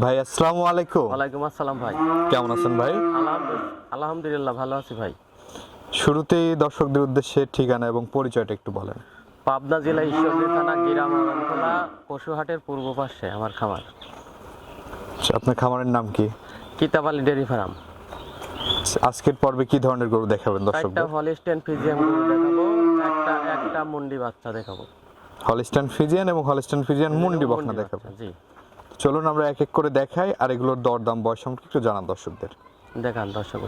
ভাই আসসালামু আলাইকুম। ওয়ালাইকুম আসসালাম ভাই। কেমন আছেন ভাই? আলহামদুলিল্লাহ আলহামদুলিল্লাহ ভালো আছি ভাই। শুরুতেই দর্শকদের উদ্দেশ্যে ঠিকানা এবং পরিচয়টা একটু বলেন। পাবনা জেলা ঈশ্বরদী থানা গিরাম আরামখোলা পশুহাটের পূর্ব পাশে আমার খামার। আচ্ছা, আপনার খামারের নাম কি? Kitabali dairy farm. আচ্ছা, আজকের পর্বে কি ধরনের গরু দেখাবেন দর্শক একটা হলিস্টেন ফিজিয়াম গরু দেখাবো একটা একটা মুন্ডি বাচ্চা দেখাবো। হলিস্টান ফিজিয়ান এবং হলিস্টান ফিজিয়ান মুন্ডি বকনা মুন্ডি দেখাবেন। জি। চলুন আমরা এক এক করে দেখাই আর এগুলোর দরদাম বয়স সম্পর্কে একটু জানান দর্শকদের। দেখান দর্শক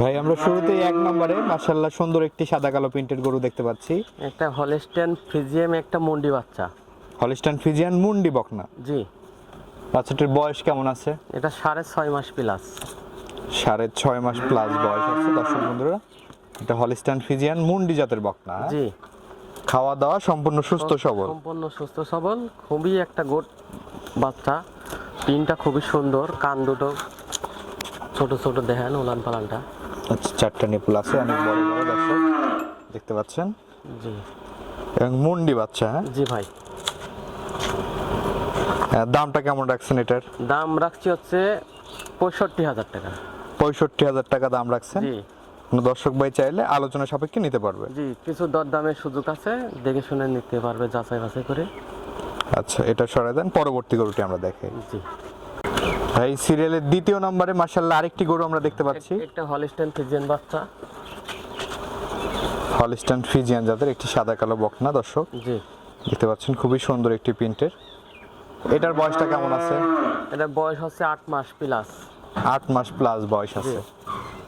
ভাই। আমরা শুরুতেই এক নম্বরে মার্শাল্লাহ সুন্দর একটি সাদা কালো প্রিন্টের গরু দেখতে পাচ্ছি। একটা হলিস্টেন ফিজিয়াম একটা মুন্ডি বাচ্চা। হলিস্টান ফিজিয়ান মুন্ডি বকনা। জি। বাচ্চাটির বয়স কেমন আছে? এটা সাড়ে ছয় মাস প্লাস। সাড়ে ছয় মাস প্লাস বয়স আছে দর্শক বন্ধুরা। এটা হলিস্টান ফিজিয়ান মুন্ডি জাতের বকনা। জি। খাওয়া দাওয়া সম্পূর্ণ সুস্থ সবল। সম্পূর্ণ সুস্থ সবল। খুবই একটা গোট বাচ্চা। পিনটা খুবই সুন্দর কান দুটো ছোট ছোট দেখেন উলান পালানটা। আচ্ছা চারটা নিপুল আছে অনেক বড় বড় দর্শক দেখতে পাচ্ছেন? জি। এবং মুন্ডি বাচ্চা হ্যাঁ? জি ভাই। হ্যাঁ, দামটা কেমন রাখছেন এটার? দাম রাখছি হচ্ছে পঁয়ষট্টি হাজার টাকা। পঁয়ষট্টি হাজার টাকা দাম রাখছেন? জি। কোনো দর্শক ভাই চাইলে আলোচনা সাপেক্ষে নিতে পারবে। জি কিছু দরদামের সুযোগ আছে দেখে শুনে নিতে পারবে যাচাই বাছাই করে। আচ্ছা এটা সরাই দেন পরবর্তী গরুটি আমরা দেখে জি। ভাই সিরিয়ালের দ্বিতীয় নম্বরে মার্শাল্লাহ আরেকটি গরু আমরা দেখতে পাচ্ছি। একটা হলিস্টেন ফিজিয়ান বাচ্চা। হলিস্টান ফিজিয়ান জাতের একটি সাদা কালো বকনা দর্শক। জি। দেখতে পাচ্ছেন খুবই সুন্দর একটি প্রিন্টের। এটার বয়সটা কেমন আছে? এটার বয়স হচ্ছে আট মাস প্লাস। আট মাস প্লাস বয়স আছে।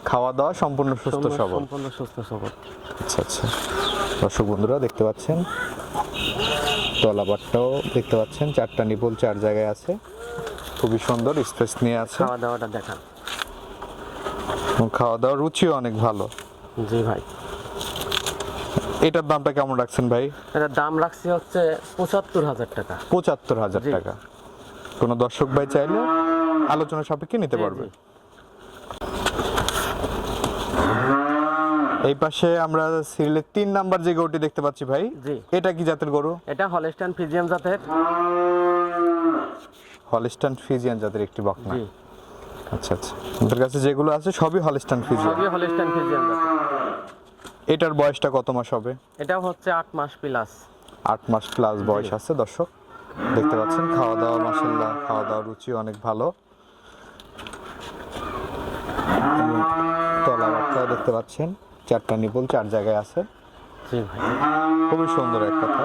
খাওয়া দাওয়া সম্পূর্ণ সুস্থ সবল। সম্পূর্ণ সুস্থ সবল। আচ্ছা আচ্ছা। দর্শক বন্ধুরা দেখতে পাচ্ছেন? তলাবারটাও দেখতে পাচ্ছেন চারটা নিপুল চার জায়গায় আছে। খুবই সুন্দর স্পেস নিয়ে আছে। খাওয়া দাওয়াটা দেখান। খাওয়া দাওয়ার রুচিও অনেক ভালো। জি ভাই। এটার দামটা কেমন রাখছেন ভাই? এটার দাম রাখছি হচ্ছে পঁচাত্তর হাজার টাকা। পঁচাত্তর হাজার টাকা। কোনো দর্শক ভাই চাইলে আলোচনা সাপেক্ষে নিতে পারবে। এই পাশে আমরা সিরিয়ালের তিন নাম্বার যে গরুটি দেখতে পাচ্ছি ভাই জি। এটা কি জাতের গরু? এটা হলিস্টান ফিজিয়াম জাতের। হলিস্টান ফিজিয়ান জাতের একটি বকনা। জি। আচ্ছা আচ্ছা। আমাদের কাছে যেগুলো আছে সবই হলিস্টান ফিজিয়ান। সবই হলিস্টান ফিজিয়াম জাতের। এটার বয়সটা কত মাস হবে? এটাও হচ্ছে আট মাস প্লাস আট মাস প্লাস বয়স আছে দর্শক। দেখতে পাচ্ছেন খাওয়া দাওয়া মাসাল্লাহ খাওয়া দাওয়ার রুচি অনেক ভালো। তলাবারটাও দেখতে পাচ্ছেন। চারটা নিপুল চার জায়গায় আছে। জি ভাই। খুবই সুন্দর এক কথা।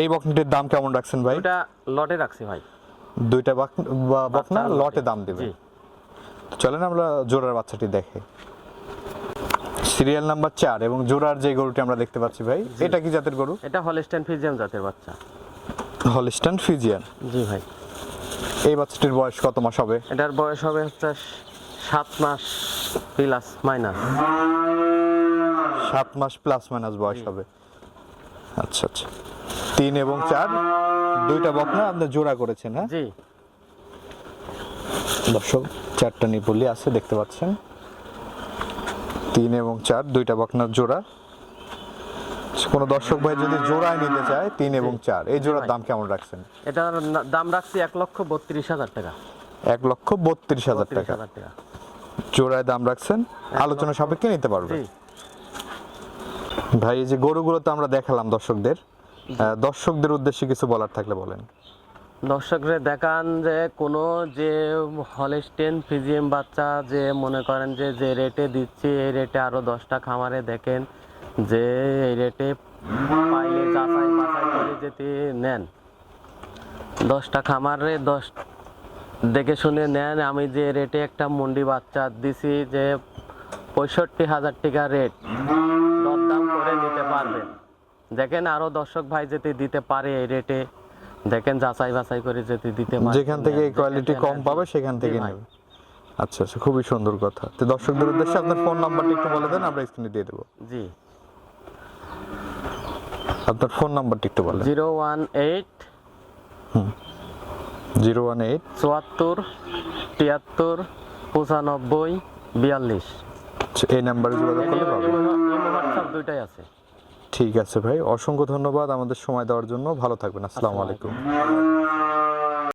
এই বকনাটির দাম কেমন রাখছেন ভাই? এটা লটে রাখছি ভাই। দুইটা বকনা লটে। দাম দেবে। চলেন আমরা জোড়ার বাচ্চাটি দেখে। সিরিয়াল নাম্বার চার এবং জোড়ার যে গরুটি আমরা দেখতে পাচ্ছি ভাই এটা কি জাতের গরু? এটা হলিস্টান ফিজিয়ান জাতের বাচ্চা। Holstein Friesian. জি ভাই। এই বাচ্চাটির বয়স কত মাস হবে? এটার বয়স হবে হচ্ছে সাত মাস প্লাস মাইনাস সাত মাস প্লাস মাইনাস বয়স হবে। আচ্ছা আচ্ছা। তিন এবং চার দুইটা বকনা আপনি জোড়া করেছেন হ্যাঁ? জি। দর্শক চারটা নিপুলি আছে দেখতে পাচ্ছেন। তিন এবং চার দুইটা বকনার জোড়া। কোনো দর্শক ভাই যদি জোড়ায় নিতে চায় তিন এবং চার এই জোড়ার দাম কেমন রাখছেন? এটার দাম রাখছি এক লক্ষ বত্রিশ হাজার টাকা। এক লক্ষ বত্রিশ হাজার টাকা। জোড়ায় দাম রাখছেন আলোচনা সাপেক্ষে নিতে পারবে ভাই এই যে গরুগুলো তো আমরা দেখালাম দর্শকদের দর্শকদের উদ্দেশ্যে কিছু বলার থাকলে বলেন। দর্শকরা দেখান যে কোনো যে হলিস্টেন ফিজিয়াম বাচ্চা যে মনে করেন যে যে রেটে দিচ্ছি এই রেটে আরও দশটা খামারে দেখেন যে এই রেটে পাইলে যাচাই বাছাই করে যদি নেন। দশটা খামারে দশ দেখে শুনে নেন আমি যে রেটে একটা মুন্ডি বাচ্চা দিছি যে পঁয়ষট্টি হাজার টাকা রেট দরদাম করে নিতে পারবেন। দেখেন আরও দর্শক ভাই যদি দিতে পারে এই রেটে দেখেন যাচাই বাছাই করে যদি দিতে পারে যেখান থেকে নেন, কোয়ালিটি কম পাবে সেখান থেকে। নেবে। আচ্ছা আচ্ছা খুবই সুন্দর কথা। তো দর্শকদের উদ্দেশ্যে আপনার ফোন নাম্বারটা একটু বলে দেন আমরা স্ক্রিনে দিয়ে দেবো। জি। আপনার ফোন নাম্বারটা একটু বলেন। Zero one eight zero one eight. চুয়াত্তর তিয়াত্তর পঁচানব্বই বিয়াল্লিশ। এই নাম্বারে যোগাযোগ করলে পাবেন হোয়াটসঅ্যাপ দুইটাই আছে। ঠিক আছে ভাই অসংখ্য ধন্যবাদ আমাদের সময় দেওয়ার জন্য। ভালো থাকবেন আসসালামু আলাইকুম।